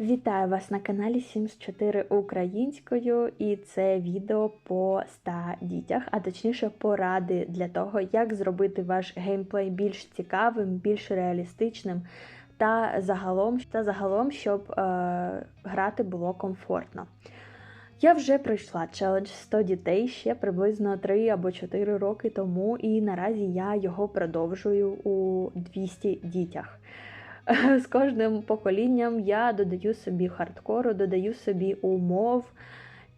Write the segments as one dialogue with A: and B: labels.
A: Вітаю вас на каналі Sims 4 українською, і це відео по 100 дітях, а точніше поради для того, як зробити ваш геймплей більш цікавим, більш реалістичним та загалом, та загалом щоб е, грати було комфортно. Я вже пройшла челендж 100 дітей ще приблизно 3 або 4 роки тому, і наразі я його продовжую у 200 дітях. З кожним поколінням я додаю собі хардкору, додаю собі умов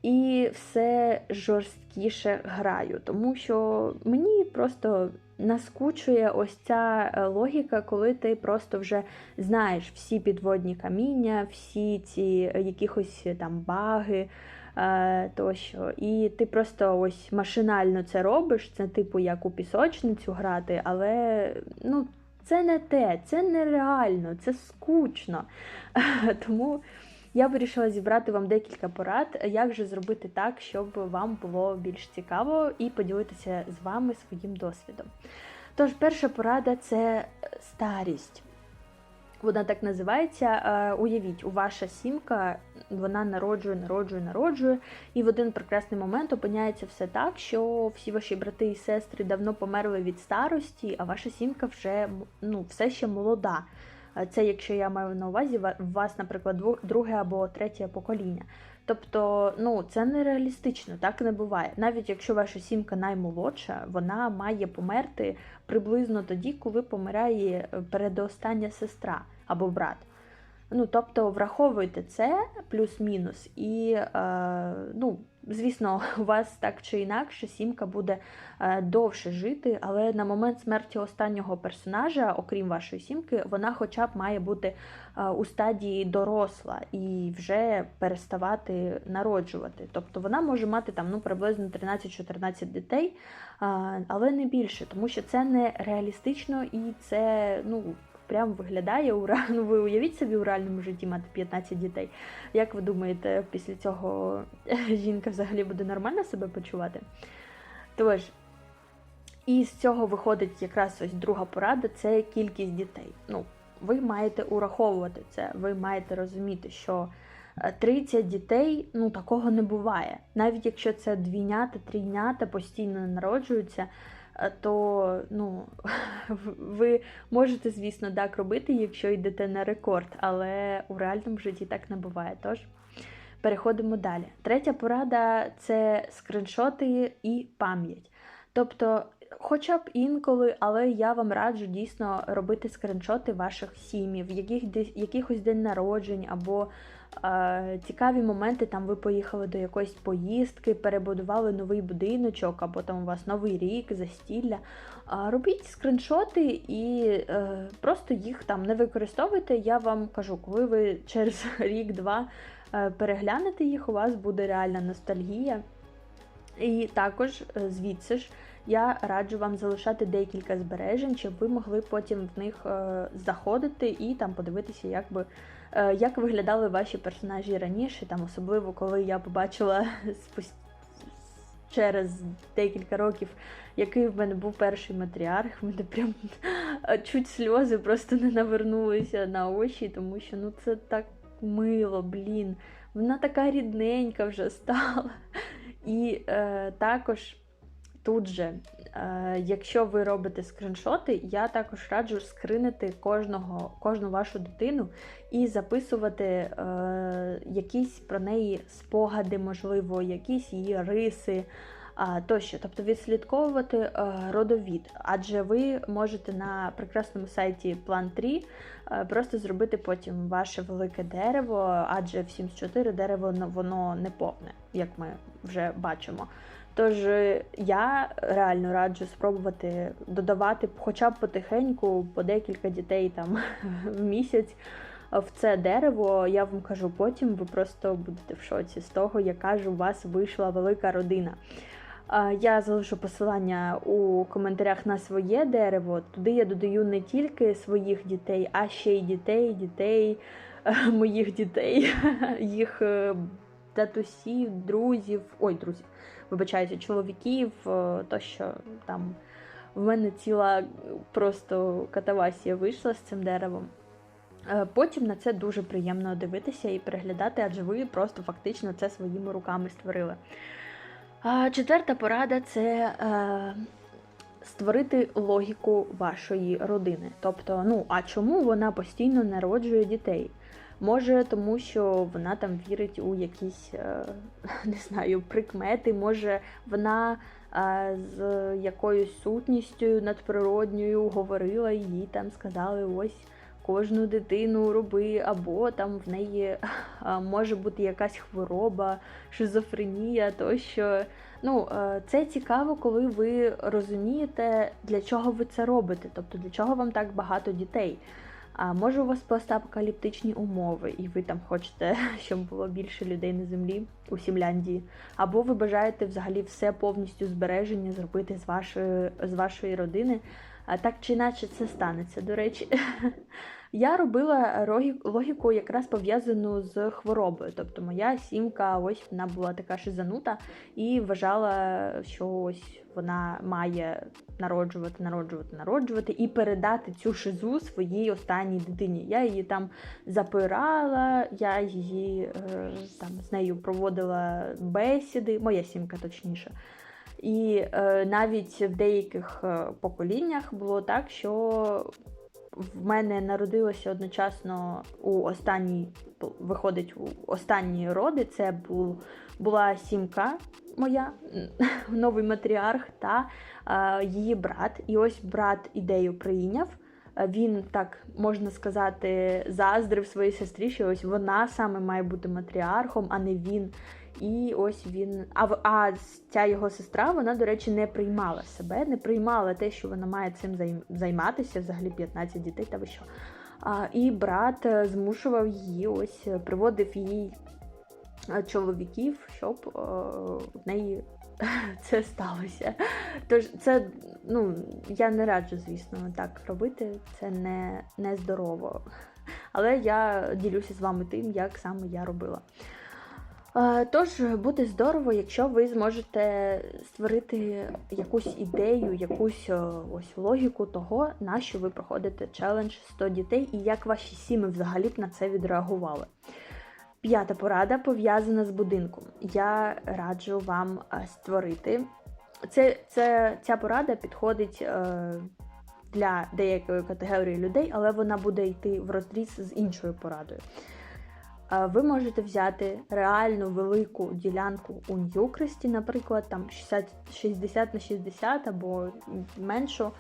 A: і все жорсткіше граю, тому що мені просто наскучує ось ця е, логіка, коли ти просто вже знаєш всі підводні каміння, всі ці е, якихось там баги. Е, тощо, і ти просто ось машинально це робиш. Це типу як у пісочницю грати, але ну це не те, це нереально, це скучно. Тому я вирішила зібрати вам декілька порад, як же зробити так, щоб вам було більш цікаво і поділитися з вами своїм досвідом. Тож, перша порада це старість. Вона так називається. Е, уявіть, у ваша сімка вона народжує, народжує, народжує, і в один прекрасний момент опиняється все так, що всі ваші брати і сестри давно померли від старості, а ваша сімка вже ну, все ще молода. Е, це якщо я маю на увазі у вас, наприклад, друге або третє покоління. Тобто, ну це нереалістично, так не буває. Навіть якщо ваша сімка наймолодша, вона має померти приблизно тоді, коли помирає е, передостання сестра або брат. Ну, тобто, враховуйте це плюс-мінус, і, е, ну, звісно, у вас так чи інакше сімка буде е, довше жити, але на момент смерті останнього персонажа, окрім вашої сімки, вона хоча б має бути е, у стадії доросла і вже переставати народжувати. Тобто вона може мати там ну, приблизно 13-14 дітей, е, але не більше, тому що це не реалістично і це ну, прям виглядає у ну, ви уявіть собі у реальному житті мати 15 дітей. Як ви думаєте, після цього жінка взагалі буде нормально себе почувати? Тож, і з цього виходить якраз ось друга порада це кількість дітей. Ну, ви маєте ураховувати це, ви маєте розуміти, що 30 е, дітей ну такого не буває. Навіть якщо це двійнята, трійнята постійно народжуються. Е, то ну, ви можете, звісно, так робити, якщо йдете на рекорд, але у реальному житті так не буває. Тож переходимо далі. Третя порада це скриншоти і пам'ять. Тобто, хоча б інколи, але я вам раджу дійсно робити скриншоти ваших сім'їв, яких, якихось день народжень або цікаві моменти, там ви поїхали до якоїсь поїздки, перебудували новий будиночок, або там у вас новий рік, застілля. Робіть скриншоти і е, просто їх там не використовуйте. Я вам кажу, коли ви через рік-два е, переглянете їх, у вас буде реальна ностальгія. І також е, звідси ж я раджу вам залишати декілька збережень, щоб ви могли потім в них заходити і там подивитися, як би Е, як виглядали ваші персонажі раніше, там особливо коли я побачила через декілька років, який в мене був перший матріарх, в мене прям чуть сльози просто не навернулися на очі, тому що ну це так мило, блін. Вона така рідненька вже стала. І е, також тут же Е, якщо ви робите скріншоти, я також раджу скринити кожного, кожну вашу дитину і записувати е, якісь про неї спогади, можливо, якісь її риси тощо. Тобто відслідковувати е, родовід. Адже ви можете на прекрасному сайті Plan 3 е, просто зробити потім ваше велике дерево, адже в Sims 4 дерево воно не повне, як ми вже бачимо. Тож е, я реально раджу спробувати додавати хоча б потихеньку по декілька дітей там в місяць в це дерево. Я вам кажу, потім ви просто будете в шоці з того, яка ж у вас вийшла велика родина. Я залишу посилання у коментарях на своє дерево. Туди я додаю не тільки своїх дітей, а ще й дітей, дітей, моїх дітей, їх е, татусів, друзів. Ой, друзів вибачаюся, чоловіків, е, то що там в мене ціла просто катавасія вийшла з цим деревом. Е, Потім на це дуже приємно дивитися і переглядати, адже ви просто фактично це своїми руками створили. Четверта порада це е, створити логіку вашої родини. Тобто, ну а чому вона постійно народжує дітей? Може, тому що вона там вірить у якісь е, не знаю, прикмети, може вона е, з якоюсь сутністю надприродньою говорила і їй там сказали ось кожну дитину роби, або там в неї е, може бути якась хвороба, шизофренія тощо. Ну, це цікаво, коли ви розумієте, для чого ви це робите, тобто для чого вам так багато дітей. А може у вас постапокаліптичні умови, і ви там хочете, щоб було більше людей на землі у Сімляндії, або ви бажаєте взагалі все повністю збереження зробити з вашої з вашої родини. А так чи іначе це станеться. До речі, я робила логіку якраз пов'язану з хворобою. Тобто моя сімка, ось вона була така шизанута і вважала, що ось вона має народжувати, народжувати, народжувати і передати цю шизу своїй останній дитині. Я її там запирала, я її е, там з нею проводила бесіди, моя сімка точніше. І е, навіть в деяких е, поколіннях було так, що в мене народилося одночасно у останній, виходить, у останні роди. Це був, була сімка моя, новий матріарх та е, її брат. І ось брат ідею прийняв. Він так можна сказати заздрив своїй сестрі, що ось вона саме має бути матріархом, а не він. І ось він. А а ця його сестра, вона, до речі, не приймала себе, не приймала те, що вона має цим займатися, взагалі 15 дітей та ви що. А, І брат е, змушував її, ось е, приводив їй е, чоловіків, щоб в неї це сталося. Тож це, ну, я не раджу, звісно, так робити. Це не, не здорово. Але я ділюся з вами тим, як саме я робила. Тож буде здорово, якщо ви зможете створити якусь ідею, якусь ось логіку того, на що ви проходите челендж 100 дітей і як ваші сім'ї взагалі б на це відреагували. П'ята порада пов'язана з будинком. Я раджу вам створити. Це, це, Ця порада підходить е, для деякої категорії людей, але вона буде йти в розріз з іншою порадою ви можете взяти реальну велику ділянку у Ньюкресті, наприклад, там 60 60 на 60 або меншу,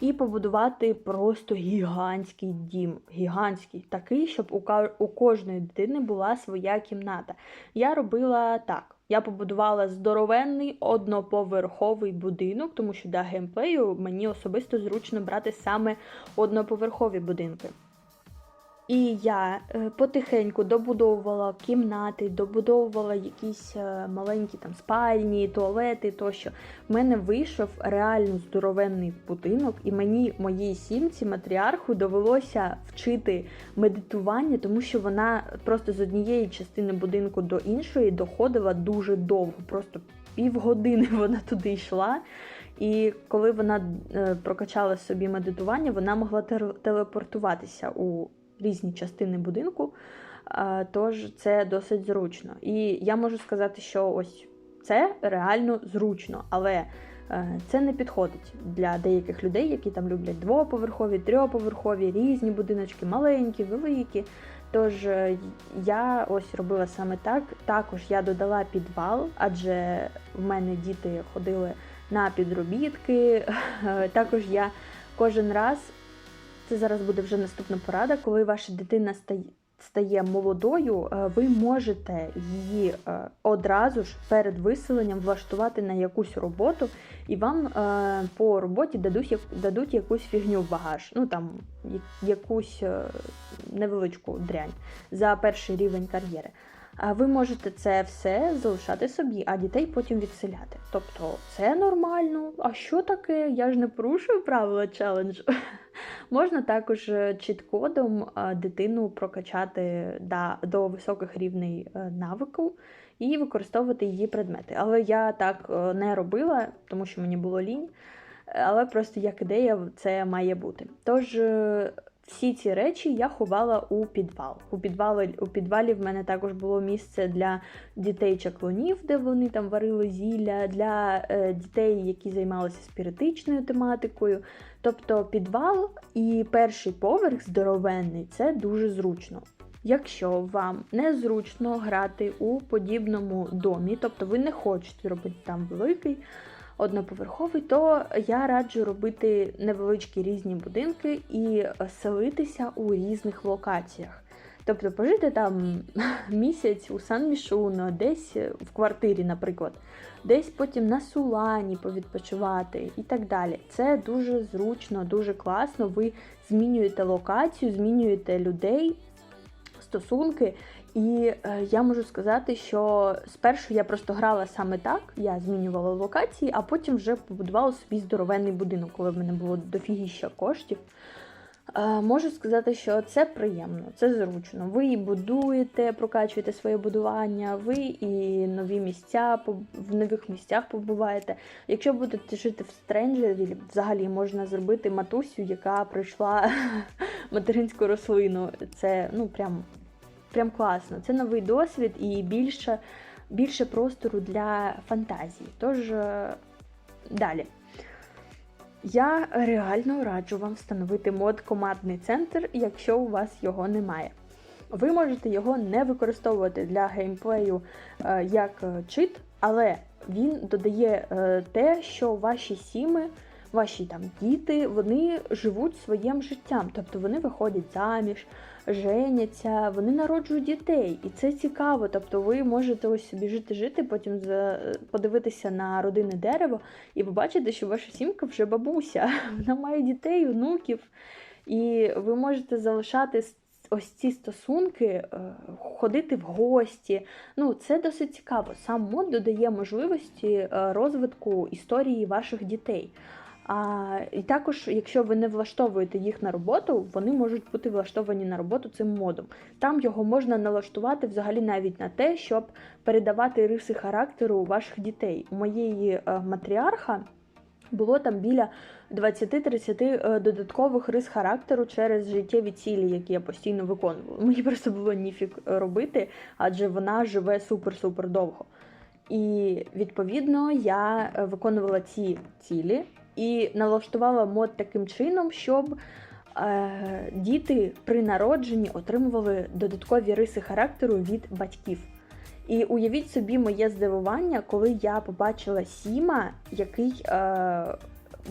A: і побудувати просто гігантський дім. Гігантський, такий, щоб у кожної дитини була своя кімната. Я робила так. Я побудувала здоровенний одноповерховий будинок, тому що для геймплею мені особисто зручно брати саме одноповерхові будинки. І я е, потихеньку добудовувала кімнати, добудовувала якісь е, маленькі там спальні, туалети тощо. В мене вийшов реально здоровенний будинок, і мені, моїй сімці, матріарху, довелося вчити медитування, тому що вона просто з однієї частини будинку до іншої доходила дуже довго, просто півгодини вона туди йшла. І коли вона е, прокачала собі медитування, вона могла телепортуватися у різні частини будинку, тож це досить зручно. І я можу сказати, що ось це реально зручно, але е, це не підходить для деяких людей, які там люблять двоповерхові, трьохповерхові, різні будиночки, маленькі, великі. Тож е, я ось робила саме так. Також я додала підвал, адже в мене діти ходили на підробітки. Також я кожен раз це зараз буде вже наступна порада, коли ваша дитина стає. Стає молодою, е, ви можете її е, одразу ж перед виселенням влаштувати на якусь роботу, і вам е, по роботі дадуть дадуть якусь фігню в багаж, ну там якусь невеличку дрянь за перший рівень кар'єри. Ви можете це все залишати собі, а дітей потім відселяти. Тобто це нормально. А що таке? Я ж не порушую правила челенджу. Можна також е, чіткодом е, дитину прокачати до високих рівней е, навику і використовувати її предмети. Але я так не робила, тому що мені було лінь. Але просто як ідея це має бути. Тож всі ці речі я ховала у підвал. У підвалі, у підвалі в мене також було місце для дітей-чаклунів, де вони там варили зілля, для е, дітей, які займалися спіритичною тематикою. Тобто підвал і перший поверх здоровенний це дуже зручно. Якщо вам незручно грати у подібному домі, тобто ви не хочете робити там великий одноповерховий, то я раджу робити невеличкі різні будинки і селитися у різних локаціях. Тобто пожити там місяць у Сан-Мішуно, десь в квартирі, наприклад, десь потім на Сулані повідпочивати і так далі. Це дуже зручно, дуже класно. Ви змінюєте локацію, змінюєте людей, стосунки. І е, я можу сказати, що спершу я просто грала саме так, я змінювала локації, а потім вже побудувала собі здоровенний будинок, коли в мене було дофігіща коштів. Е, можу сказати, що це приємно, це зручно. Ви і будуєте, прокачуєте своє будування, ви і нові місця в нових місцях побуваєте. Якщо будете жити в стренджері, взагалі можна зробити матусю, яка пройшла материнську рослину. Це ну прям прям класно. Це новий досвід і більше, більше простору для фантазії. Тож е, далі. Я реально раджу вам встановити мод командний центр, якщо у вас його немає. Ви можете його не використовувати для геймплею е, як е, чит, але він додає те, що ваші сіми, ваші там діти, вони живуть своїм життям, тобто вони виходять заміж, женяться, вони народжують дітей, і це цікаво. Тобто, ви можете ось собі жити-жити, потім подивитися на родинне дерево і побачити, що ваша сімка вже бабуся, вона має дітей, онуків, і ви можете залишати. Ось ці стосунки, е, ходити в гості. Ну, це досить цікаво. Сам мод додає можливості е, розвитку історії ваших дітей. А, І також, якщо ви не влаштовуєте їх на роботу, вони можуть бути влаштовані на роботу цим модом. Там його можна налаштувати взагалі навіть на те, щоб передавати риси характеру ваших дітей. У моєї е, матріарха було там біля 20-30 е, додаткових рис характеру через життєві цілі, які я постійно виконувала. Мені просто було ніфік робити, адже вона живе супер-супер довго. І відповідно я е, виконувала ці цілі і налаштувала мод таким чином, щоб е, діти при народженні отримували додаткові риси характеру від батьків. І уявіть собі моє здивування, коли я побачила Сіма, який е,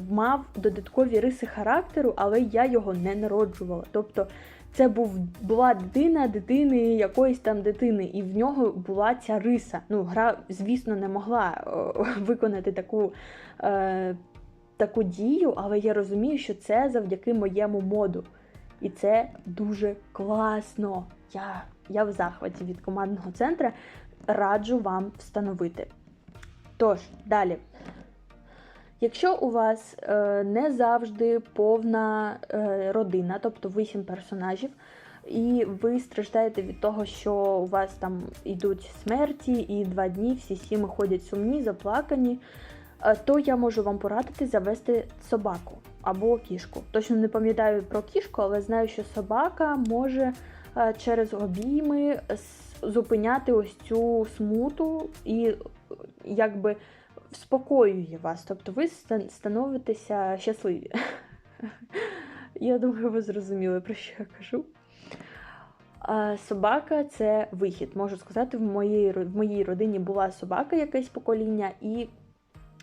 A: мав додаткові риси характеру, але я його не народжувала. Тобто це був була дитина дитини якоїсь там дитини, і в нього була ця риса. Ну, гра, звісно, не могла о, виконати таку е, таку дію, але я розумію, що це завдяки моєму моду. І це дуже класно. Я, Я в захваті від командного центру раджу вам встановити. Тож, далі. Якщо у вас е, не завжди повна е, родина, тобто 8 персонажів, і ви страждаєте від того, що у вас там йдуть смерті, і два дні всі сіми ходять сумні, заплакані, то я можу вам порадити завести собаку або кішку. Точно не пам'ятаю про кішку, але знаю, що собака може е, через обійми зупиняти ось цю смуту і якби вспокоює вас. Тобто ви становитеся щасливі. Я думаю, ви зрозуміли, про що я кажу. Собака це вихід. Можу сказати, в моїй в моїй родині була собака якесь покоління, і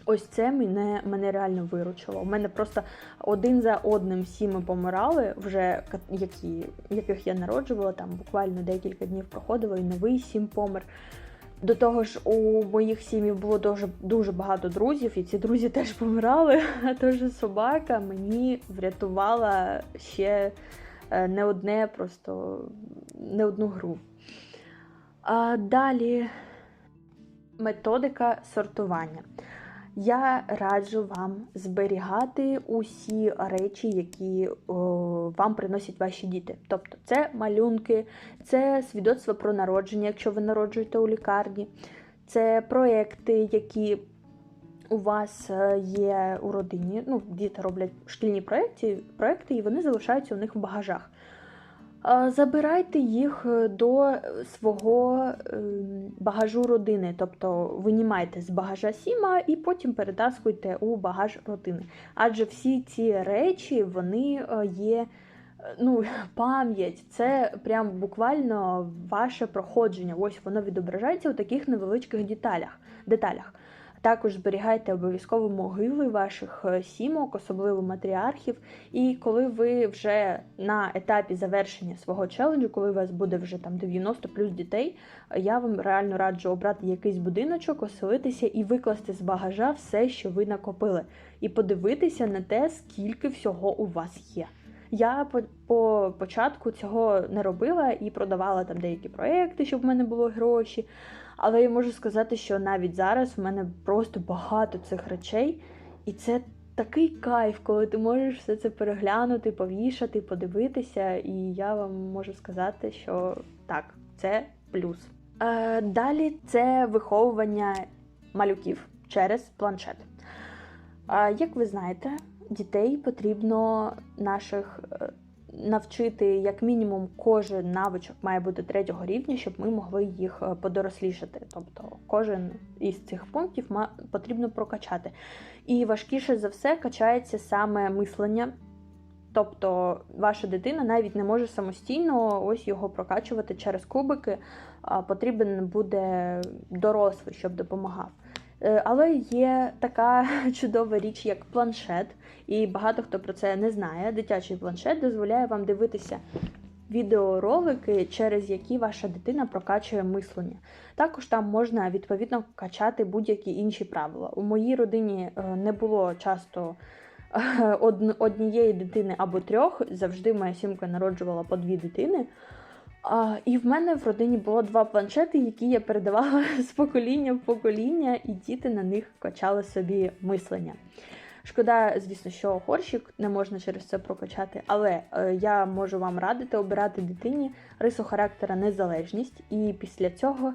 A: Ось це мене мене реально виручило. У мене просто один за одним всі ми помирали, вже які, яких я народжувала, там буквально декілька днів проходило, і новий сім помер. До того ж, у моїх сім'їв було дуже дуже багато друзів, і ці друзі теж помирали. А тож собака мені врятувала ще е, не одне, просто не одну гру. А Далі методика сортування. Я раджу вам зберігати усі речі, які о, вам приносять ваші діти. Тобто це малюнки, це свідоцтво про народження, якщо ви народжуєте у лікарні, це проекти, які у вас е, є у родині, ну, діти роблять шкільні проекти, проекти і вони залишаються у них в багажах. Забирайте їх е, до свого е, багажу родини, тобто винімайте з багажа Сіма і потім перетаскуйте у багаж родини. Адже всі ці речі вони е, є. Ну, пам'ять, це прям буквально ваше проходження. Ось воно відображається у таких невеличких деталях. деталях. Також зберігайте обов'язково могили ваших е, сімок, особливо матріархів. І коли ви вже на етапі завершення свого челенджу, коли у вас буде вже там 90 плюс дітей, я вам реально раджу обрати якийсь будиночок, оселитися і викласти з багажа все, що ви накопили, і подивитися на те, скільки всього у вас є. Я по, по початку цього не робила і продавала там деякі проекти, щоб в мене було гроші. Але я можу сказати, що навіть зараз в мене просто багато цих речей, і це такий кайф, коли ти можеш все це переглянути, повішати, подивитися. І я вам можу сказати, що так, це плюс. Е, далі це виховування малюків через планшет. Е, як ви знаєте, дітей потрібно наших е, навчити як мінімум кожен навичок має бути третього рівня, щоб ми могли їх е, подорослішати. Тобто кожен із цих пунктів потрібно прокачати. І важкіше за все качається саме мислення. Тобто ваша дитина навіть не може самостійно ось його прокачувати через кубики, потрібен буде дорослий, щоб допомагав. Е, Але є така чудова річ, як планшет, і багато хто про це не знає. Дитячий планшет дозволяє вам дивитися відеоролики, через які ваша дитина прокачує мислення. Також там можна відповідно качати будь-які інші правила. У моїй родині е, не було часто е, однієї дитини або трьох. Завжди моя сімка народжувала по дві дитини. А, і в мене в родині було два планшети, які я передавала з покоління в покоління, і діти на них качали собі мислення. Шкода, звісно, що горщик не можна через це прокачати, але е, я можу вам радити обирати дитині рису характера незалежність, і після цього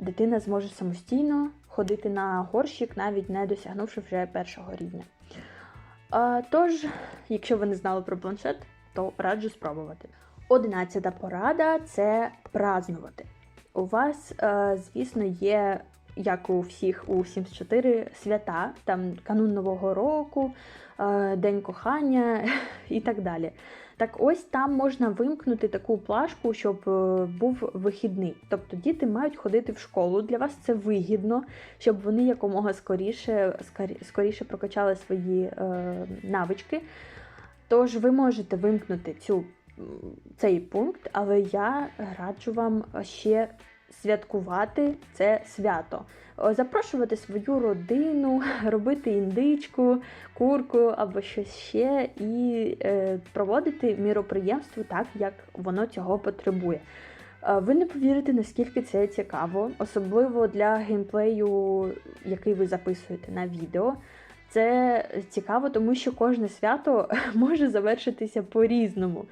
A: дитина зможе самостійно ходити на горщик, навіть не досягнувши вже першого рівня. Тож, якщо ви не знали про планшет, то раджу спробувати. Одинадцята порада це празнувати. У вас, е, звісно, є, як у всіх у Sims 4, свята, там канун Нового року, е, День кохання і так далі. Так ось там можна вимкнути таку плашку, щоб е, був вихідний. Тобто діти мають ходити в школу. Для вас це вигідно, щоб вони якомога скоріше, скоріше прокачали свої навички. Тож ви можете вимкнути цю цей пункт, але я раджу вам ще святкувати це свято. Запрошувати свою родину, робити індичку, курку або щось ще, і е, проводити міроприємство так, як воно цього потребує. Е, Ви не повірите, наскільки це цікаво, особливо для геймплею, який ви записуєте на відео. Це цікаво, тому що кожне свято може завершитися по-різному.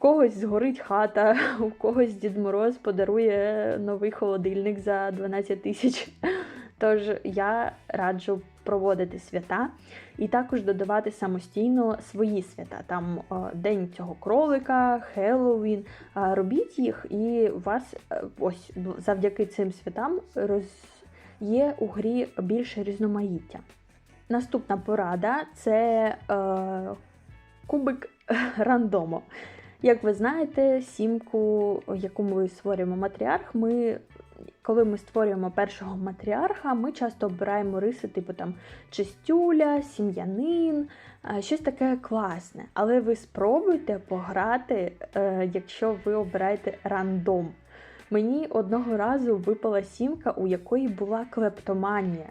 A: Когось згорить хата, у когось Дід Мороз подарує новий холодильник за 12 тисяч. Тож я раджу проводити свята і також додавати самостійно свої свята. Там е, День цього кролика, Хеллоуін. Е, Робіть їх, і вас е, ось завдяки цим святам роз... є у грі більше різноманіття. Наступна порада це е, кубик рандому. Як ви знаєте, сімку, яку ми створюємо матріарх, ми, коли ми створюємо першого матріарха, ми часто обираємо риси, типу там чистюля, сім'янин, е, щось таке класне. Але ви спробуйте пограти, е, якщо ви обираєте рандом. Мені одного разу випала сімка, у якої була клептоманія.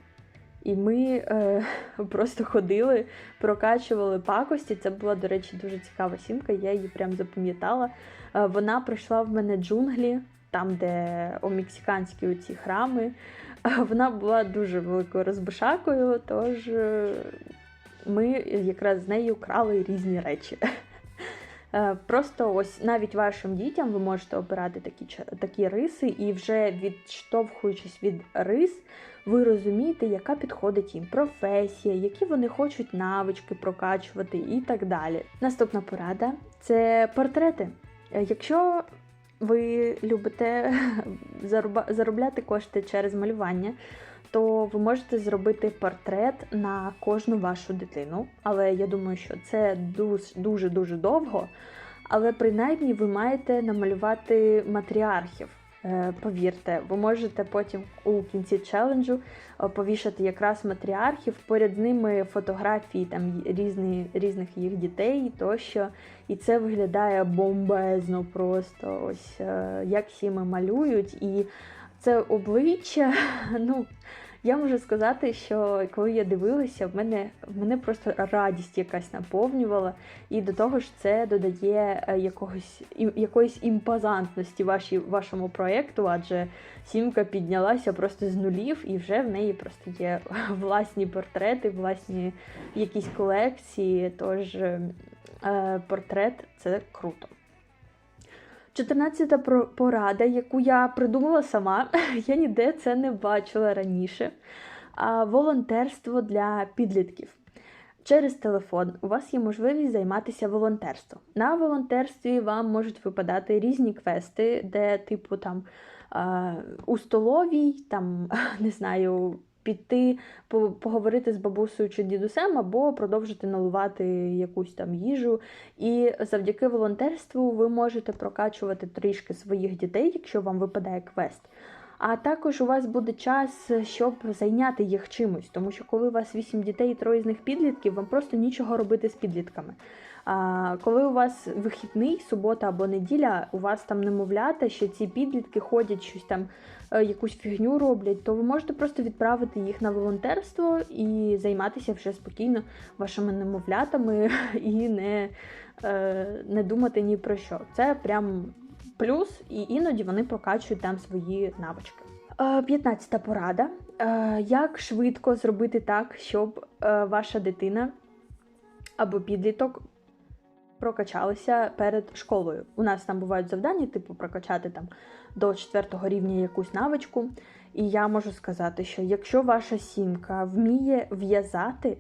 A: І ми е, просто ходили, прокачували пакості. Це була, до речі, дуже цікава сімка, я її прям запам'ятала. Е, вона пройшла в мене джунглі, там, де о мексиканські ці храми. Е, вона була дуже великою розбишакою, тож е, ми якраз з нею крали різні речі. Е, Просто ось навіть вашим дітям ви можете обирати такі, такі риси, і вже відштовхуючись від рис, ви розумієте, яка підходить їм професія, які вони хочуть навички прокачувати і так далі. Наступна порада це портрети. Е, Якщо ви любите заробляти кошти через малювання, то ви можете зробити портрет на кожну вашу дитину. Але я думаю, що це дуже дуже довго. Але принаймні ви маєте намалювати матріархів. Е, Повірте, ви можете потім у кінці челенджу е, повішати якраз матріархів, поряд з ними фотографії там різні, різних їх дітей тощо. І це виглядає бомбезно просто. Ось е, як сіми малюють. І це обличчя. Ну, я можу сказати, що коли я дивилася, в мене, в мене просто радість якась наповнювала. І до того ж, це додає е, якогось, якоїсь імпозантності вашій, вашому проєкту, адже сімка піднялася просто з нулів, і вже в неї просто є власні портрети, власні якісь колекції. Тож е, портрет це круто. 14-та порада, яку я придумала сама, я ніде це не бачила раніше. Волонтерство для підлітків. Через телефон у вас є можливість займатися волонтерством. На волонтерстві вам можуть випадати різні квести, де, типу, там у столовій, там, не знаю, піти поговорити з бабусею чи дідусем, або продовжити наливати якусь там їжу. І завдяки волонтерству ви можете прокачувати трішки своїх дітей, якщо вам випадає квест. А також у вас буде час, щоб зайняти їх чимось, тому що коли у вас 8 дітей і троє з них підлітків, вам просто нічого робити з підлітками. Коли у вас вихідний, субота або неділя, у вас там немовлята, що ці підлітки ходять щось там, е, якусь фігню роблять, то ви можете просто відправити їх на волонтерство і займатися вже спокійно вашими немовлятами і не, е, не думати ні про що. Це прям плюс, і іноді вони прокачують там свої навички. Е, 15 порада. Е, Як швидко зробити так, щоб ваша дитина або підліток прокачалися перед школою. У нас там бувають завдання, типу прокачати там до 4 рівня якусь навичку. І я можу сказати, що якщо ваша сімка вміє в'язати,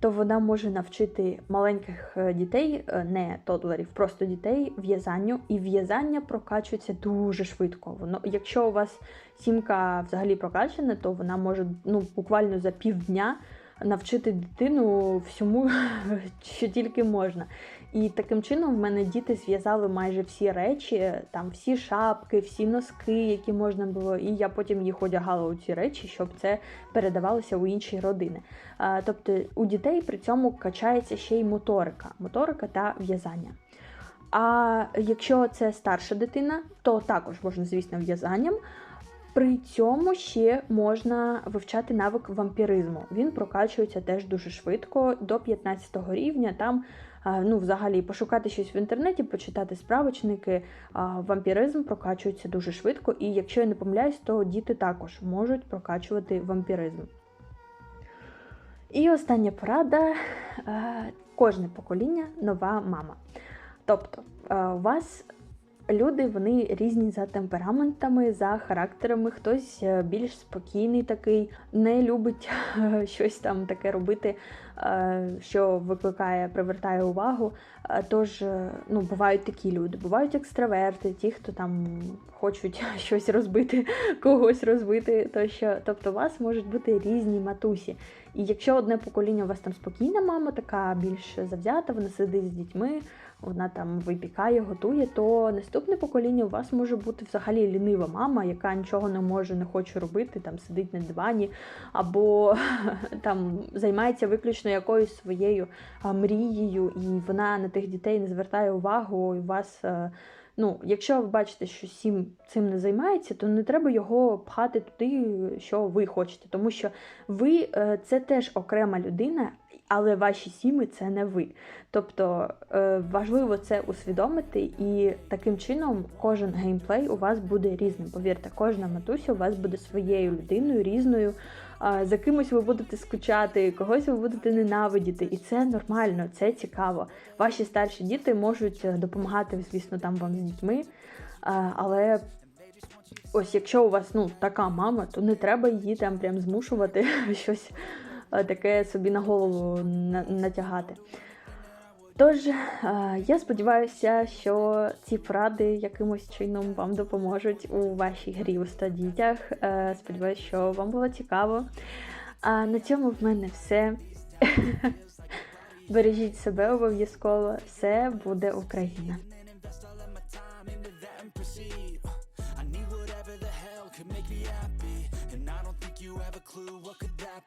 A: то вона може навчити маленьких е, дітей, е, не тодлерів, просто дітей в'язанню, і в'язання прокачується дуже швидко. Воно, якщо у вас сімка взагалі прокачана, то вона може ну, буквально за півдня навчити дитину всьому, що тільки можна. І таким чином в мене діти зв'язали майже всі речі, там всі шапки, всі носки, які можна було, і я потім їх одягала у ці речі, щоб це передавалося у інші родини. Тобто у дітей при цьому качається ще й моторика, моторика та в'язання. А якщо це старша дитина, то також можна, звісно, в'язанням. При цьому ще можна вивчати навик вампіризму. Він прокачується теж дуже швидко, до 15 рівня. Там ну, взагалі пошукати щось в інтернеті, почитати справочники. Вампіризм прокачується дуже швидко, і якщо я не помиляюсь, то діти також можуть прокачувати вампіризм. І остання порада: е, кожне покоління нова мама. Тобто, е, у вас люди вони різні за темпераментами, за характерами. Хтось е, більш спокійний такий, не любить щось там таке робити, що викликає, привертає увагу. Е, Тож, е, ну, бувають такі люди, бувають екстраверти, ті, хто там хочуть щось розбити, когось розбити. Тощо, тобто, у вас можуть бути різні матусі. І якщо одне покоління у вас там спокійна мама, така більш завзята, вона сидить з дітьми, вона там випікає, готує, то наступне покоління у вас може бути взагалі лінива мама, яка нічого не може, не хоче робити, там сидить на дивані, або там займається виключно якоюсь своєю мрією, і вона на тих дітей не звертає увагу, і у вас. е, Ну, якщо ви бачите, що сім цим не займається, то не треба його пхати туди, що ви хочете, тому що ви е, це теж окрема людина, але ваші сіми це не ви. Тобто е, важливо це усвідомити, і таким чином кожен геймплей у вас буде різним. Повірте, кожна матуся у вас буде своєю людиною, різною. за кимось ви будете скучати, когось ви будете ненавидіти, і це нормально, це цікаво. Ваші старші діти можуть е, допомагати, звісно, там вам з дітьми, але. Ось, якщо у вас ну така мама, то не треба її там прям змушувати щось таке собі на голову натягати. Тож, е, я сподіваюся, що ці поради якимось чином вам допоможуть у вашій грі у 100 дітях. Е, Сподіваюся, що вам було цікаво. А на цьому в мене все. Бережіть себе обов'язково, все буде Україна.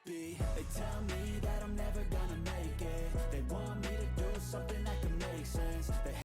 B: They tell me